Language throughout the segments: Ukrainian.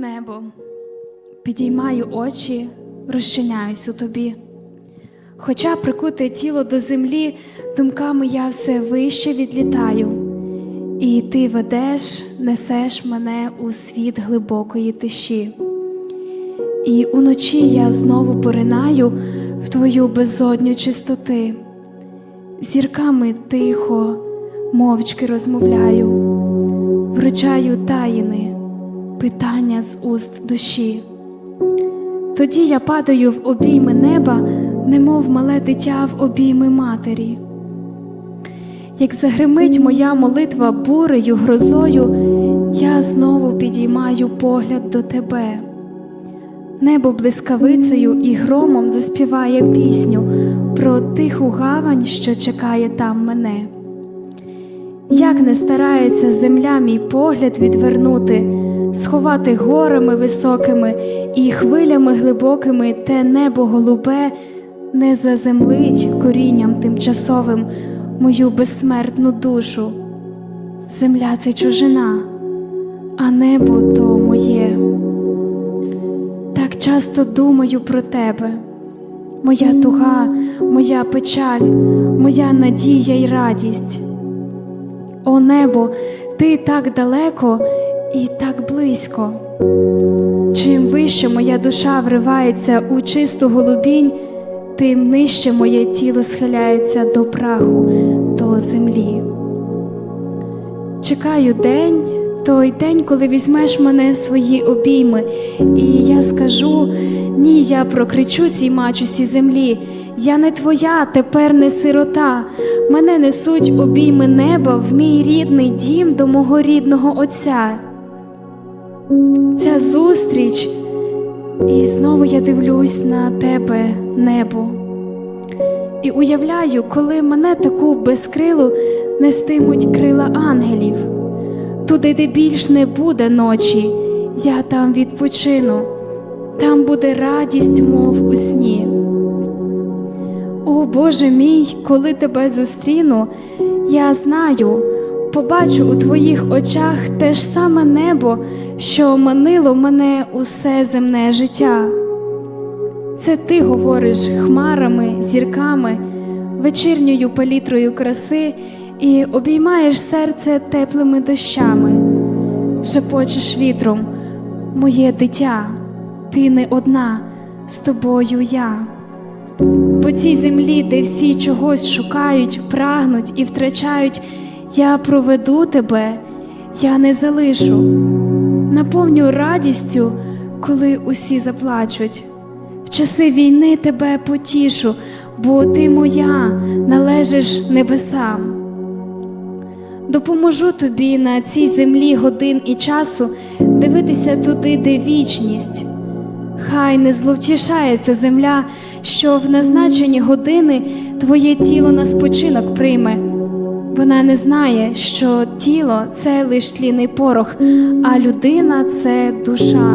небо, підіймаю очі, розчиняюсь у тобі. Хоча прикуте тіло до землі, думками я все вище відлітаю, і ти ведеш, несеш мене у світ глибокої тиші. І уночі я знову поринаю в твою безодню чистоти, зірками тихо, мовчки розмовляю, вручаю таїни, питання з уст душі. Тоді я падаю в обійми неба, немов мале дитя в обійми матері. Як загримить моя молитва бурею, грозою, я знову підіймаю погляд до тебе. Небо блискавицею і громом заспіває пісню про тиху гавань, що чекає там мене. Як не старається земля мій погляд відвернути, сховати горами високими і хвилями глибокими те небо голубе не заземлить корінням тимчасовим мою безсмертну душу. Земля це чужина, а небо то моє. Так часто думаю про тебе, моя туга, моя печаль, моя надія й радість. О небо, ти так далеко і так близько. Чим вище моя душа вривається у чисту голубінь, тим нижче моє тіло схиляється до праху, до землі. Чекаю день, той день, коли візьмеш мене в свої обійми, і я скажу: ні, я прокричу цій мачусі землі. Я не твоя, тепер не сирота. Мене несуть обійми неба в мій рідний дім до мого рідного Отця. Ця зустріч, і знову я дивлюсь на тебе, небо. І уявляю, коли мене таку безкрилу нестимуть крила ангелів. Туди, де більш не буде ночі, я там відпочину, там буде радість, мов у сні. О Боже мій, коли тебе зустріну, я знаю, побачу у твоїх очах те ж саме небо, що манило мене усе земне життя. Це ти говориш хмарами, зірками, вечірньою палітрою краси і обіймаєш серце теплими дощами, шепочеш вітром, моє дитя, ти не одна, з тобою я. По цій землі, де всі чогось шукають, прагнуть і втрачають, я проведу тебе, я не залишу, наповню радістю, коли усі заплачуть. В часи війни тебе потішу, бо ти моя належиш небесам. Допоможу тобі на цій землі годин і часу дивитися туди, де вічність. Хай не зловтішається земля, що в назначені години твоє тіло на спочинок прийме. Вона не знає, що тіло це лиш тлінний порох, а людина це душа.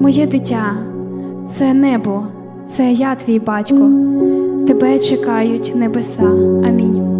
Моє дитя, це небо, це я твій батько. Тебе чекають небеса. Амінь.